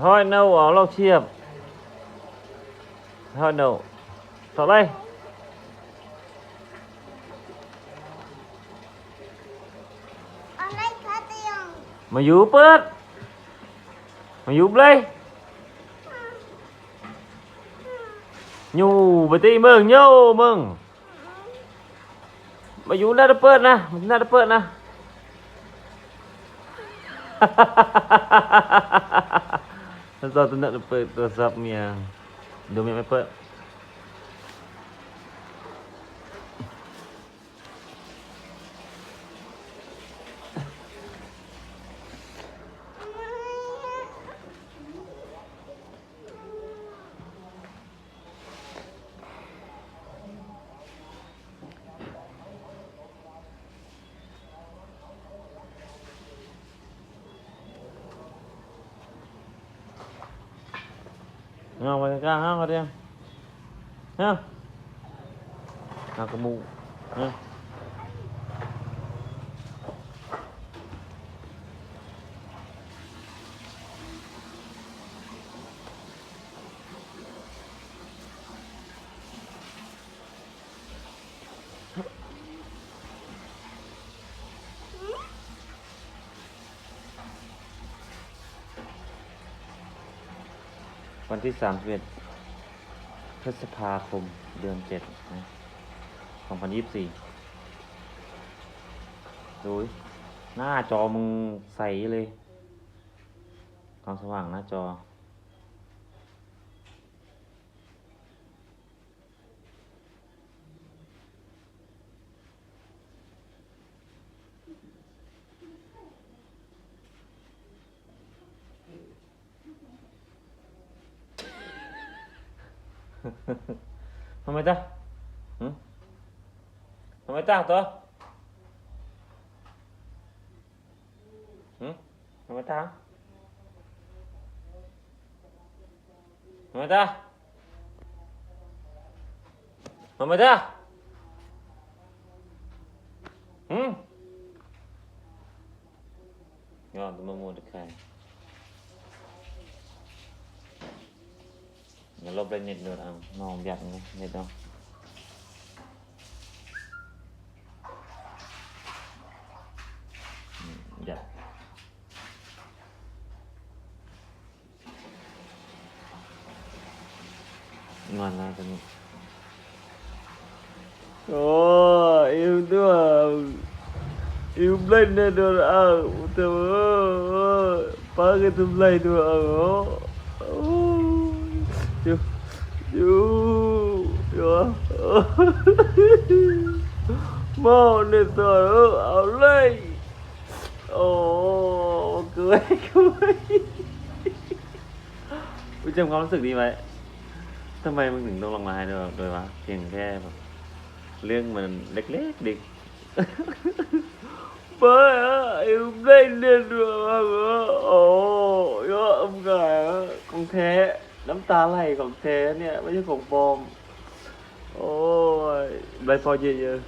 hơi nâu ở lâu chiêm hơi nâu. Vào đây. Mà dụ bớt. Mà dụ đây. Nhu bà ti mừng nhô mừng. Mà dụ đã được bớt nè mà chúng ta được bớt nè. ha ha ha ha ha bớt เอาไปกลา งห้างก็ได้เนาะหากระมูเนาะ วันที่ 31 พฤษภาคม เดือนเจ็ดสองพันยี่สิดูดิหน้าจอมึงใสเลย ความสว่างหน้าจอ ทำไมจ๊ะทำไมจ้าตัวทำไมจ้าทำไมจ้าทำไมจ้าอืม Ja, du må må det kväll. เดี๋ลบไปเน็ตดูเอามองแบบนี้เน็ตเอาหยัดงอนแล้วตอนนี้โอ้อิวด้วยอิวเล่นเด้ยโดนเอาแต่ว่าป้าก็ทุ่มไล่ด้วยเอา yêu, yêu. Mò nè tôi áo lấy. Ồ, cười cười. อุ้ยจำความรู้สึกดีไหมทำไมมึงถึงต้องลงมาให้ด้วยโดยวะเพียงแค่แบบเรื่องมันเล็กๆดิ Bố ạ, em lên lên được Ồ, ơ, ông gà con thế น้ำตาไหลของแท้เนี่ยไม่ใช่ของปลอม โอ้ยใบพอเยอะ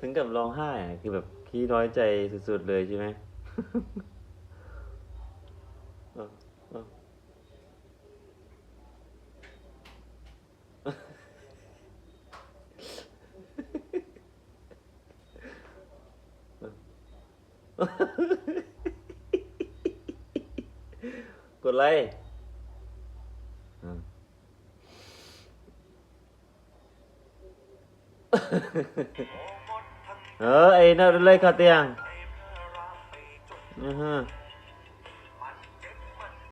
ถึงกับร้องไห้อะคือแบบขี้น้อยใจสุดๆเลยใช่ไหม เออเออ กดไลค์เออไอ้นั่นเลยค่ะเตียงอือฮะ